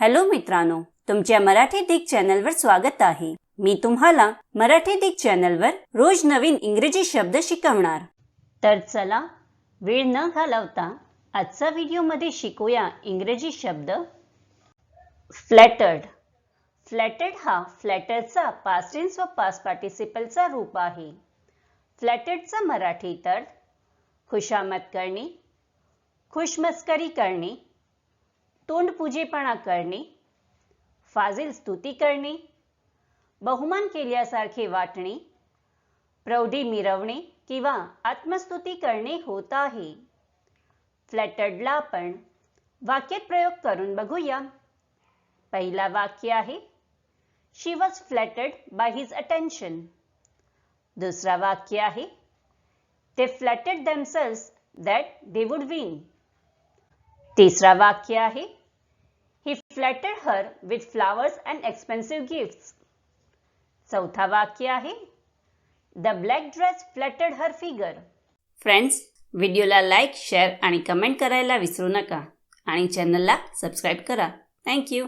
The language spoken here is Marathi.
हॅलो मित्रांनो तुमच्या मराठी दिग चॅनलवर स्वागत आहे. मी तुम्हाला मराठी दिग चॅनलवर रोज नवीन इंग्रजी शब्द शिकवणार. तर चला वेळ न घालवता आजचा व्हिडिओमध्ये शिकूया इंग्रजी शब्द. फ्लॅटर्ड फ्लॅटेड हा फ्लॅटरचा पास्टेन्स व पास्ट पार्टिसिपलचा रूप आहे. फ्लॅटेडचा मराठी तर खुशामत करणे खुशमस्करी करणे तोंडपुजेपणा करणे फाजील स्तुती करणे बहुमान केल्यासारखे वाटणे प्रौढी मिरवणे किंवा आत्मस्तुती करणे होत आहे. फ्लॅटर्डला आपण वाक्यात प्रयोग करून बघूया. पहिला वाक्य आहे she was flattered by his attention दुसरा वाक्य आहे ते flattered themselves that they would win तिसरा वाक्य आहे flattered her with flowers and expensive gifts चौथा वाक्य आहे. The black dress flattered her figure friends व्हिडिओला लाईक शेअर आणि कमेंट करायला विसरू नका. आणि चॅनलला सबस्क्राईब करा. थँक्यू